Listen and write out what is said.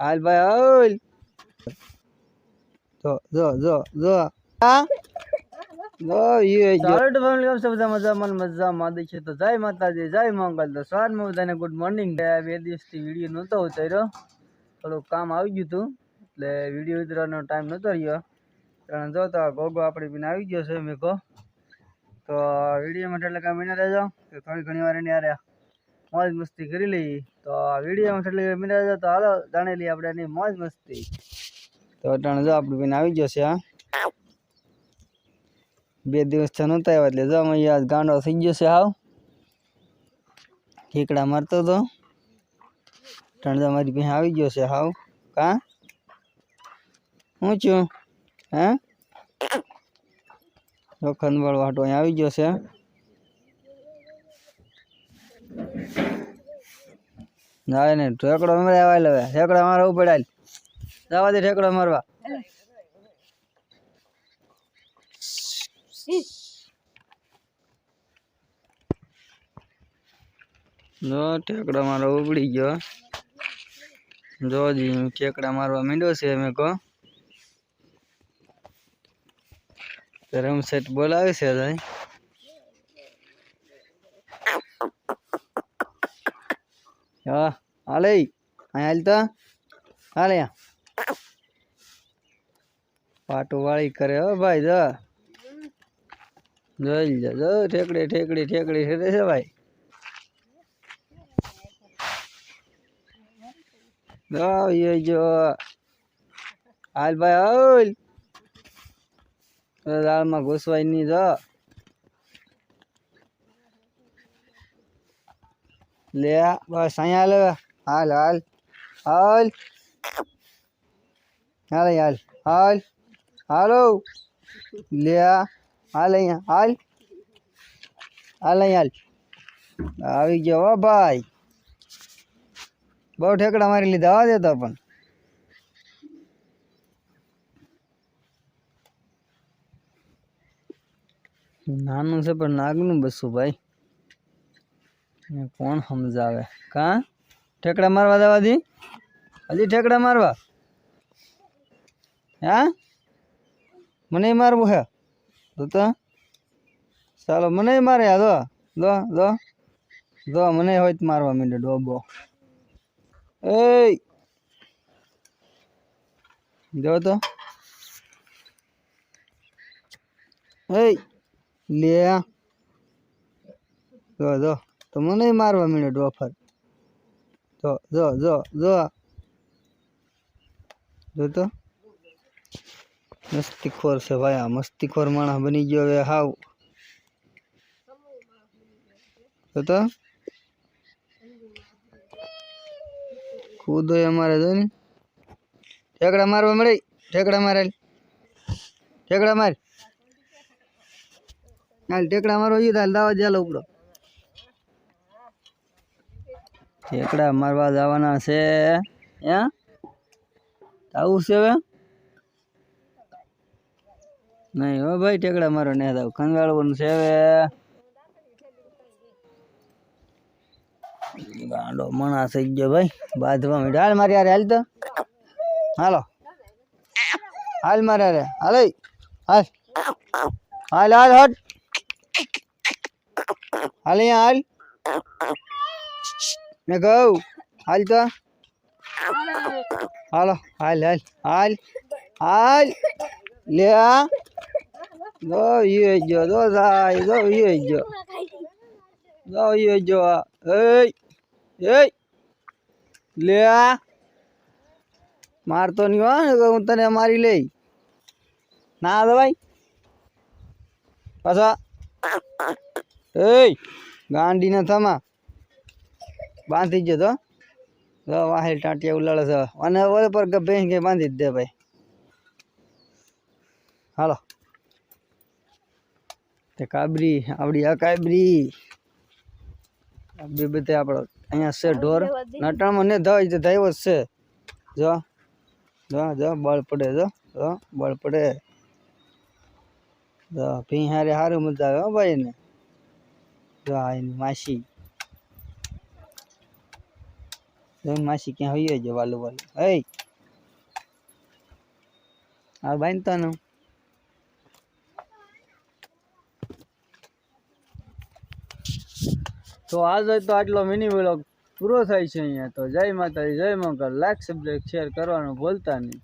હાલ ભાઈ ઓલ જો જો જો જો. આ? જો એ ચાલો, તો ફેમિલી, કેમ છે? બધા મજામાં તો જય માતાજી, જય મંગલ. તો સવારમાં બધાને ગુડ મોર્નિંગ બે દિવસથી વીડિયો નહોતો ઉતાર્યો. થોડુંક કામ આવી ગયું હતું. એટલે વીડિયો ઉતરવાનો ટાઈમ નહોતો રહ્યો. કારણ જો, તો ગોગો આપણી બીને આવી ગયો છે મેં કહો તો વીડિયો માટે એટલે કામ એને રહેજો. તો થોડી ઘણી વાર એની યારે મોજ મસ્તી કરી લઈએ. તો વિડીયોમાં એટલે મહિના રહેજો તો હાલો, જાણી લઈએ આપણે એની મોજ મસ્તી. તો અટાણે જો આપણું બેન આવી ગયો છે હા. બે દિવસ થયા નહોતા આવ્યા એટલે જો અહીંયા ગાંડો થઈ ગયો છે, હાવ. ઠીકડા મારતો હતો. અટાણે મારી પાસે આવી ગયો છે, હાવ. કા? હું છું? હે? લોખંડ વાળો આટો અહીંયા આવી ગયો છે. ના નહીં ઠેકડો મારે આવેલ હવે. ઠેકડો મારવું ઉપડાય જવા દે ઠેકડો મારવા. જો, ઠેકડો મારો ઉપડી ગયો. જોજી ઠેકડા મારવા માંડ્યો છે અમે કહો રમસેટ બોલાવે છે, ભાઈ હા હાલે અહીં હાલ તો. હાલે પાટું વાળી કરે હો ભાઈ, જો. જોઈ જા જો, ઠેકડી ઠેકડી ઠેકડી ઠેરે છે ભાઈ. જો જો. હાલ ભાઈ, હાલ. દાળમાં ઘૂસવાય નહીં, જો. લે, બસ, અહીંયા હાલ હવે. હાલ હાલ હાલ હાલ અહીં હાલ હાલ હાલો લે આ, હાલ અહીંયા હાલ હાલ અહીં હાલ આવી ગયો હો ભાઈ બહુ ઠેકડા મારી લીધા હો દેતો પણ નાનું છે પણ નાગનું બસું ભાઈ એને કોણ સમજાવે કા ઠેકડા મારવા દેવાથી હજી ઠેકડા મારવા? હા? મને મારવું હે. તો તો? ચાલો, મને મારે આ દો દો દો. દો, મને હોય તો મારવા માંડે ડોબો. એ જો તો. એ લે. જો જો. તો મને મારવા માંડ્યો ડોફર. જો જો જો જો. જો તો. મસ્તીખોર છે ભાઈ આ મસ્તીખોર માણસ બની ગયો હવે હાવ. જો તો. કૂદો અમારે જો ઠેકડા મારવા મળે. ઠેકડા મારે. ઠેકડા માર. હાલ ટેકડા મારવા ગયું હાલ દાવા જ્યાં ઉપડો. ઠેકડા મારવા જવાના છે. હે? આવું છે હવે? નહીં હો ભાઈ ટેકડા મારો ને આવું કંગાળવાનું છે હવે. ગાંડો મણા થઈ ગયો ભાઈ. બાંધવા મીઠા હાલ મારી યારે હાલ તો. હાલો. હાલ મારે યારે હાલ. હાલ. હાલ હાલ, હટ. હાલ અહીંયા, હાલ. મેં કહું? હાલ તો. હાલો, હાલ હાલ હાલ હાલ. લે આ. દો ઈ ગયો દો જાય દો ઈ ગયો દો ગયો આ. એય એય લે આ. મારતો નહીં હો હું તને મારી લઈ. ના દવાઈ પાછા. એય ગાંડી ના થમા. બાંધી ગયો તો જો વાહેલ ટાંટિયા ઉલાળે છે. અને ઓલે પર બેસી કે બાંધી જ દે ભાઈ. હાલો. તે કાબરી આવડી આ કાબરી. બે બધે આપણો અહીંયા છે ઢોર. નટાણમાં ને ધાય તો ધાયો જ છે. જો જો જો બળ પડે જો જો બળ પડે. જો ભી હારે સારું મજા આવે હો ભાઈ ને જો આ માસી. જોઈને માસી ક્યાં હોય જ વાલું વાલું હે આ બાંધતાનું. તો આજ તો આટલો મિની વ્લોગ પૂરો થાય છે અહીંયા તો. જય માતાજી, જય મંગળ. લાઈક સબસ્ક્રાઈબ શેર કરવાનું ભૂલતા નહીં.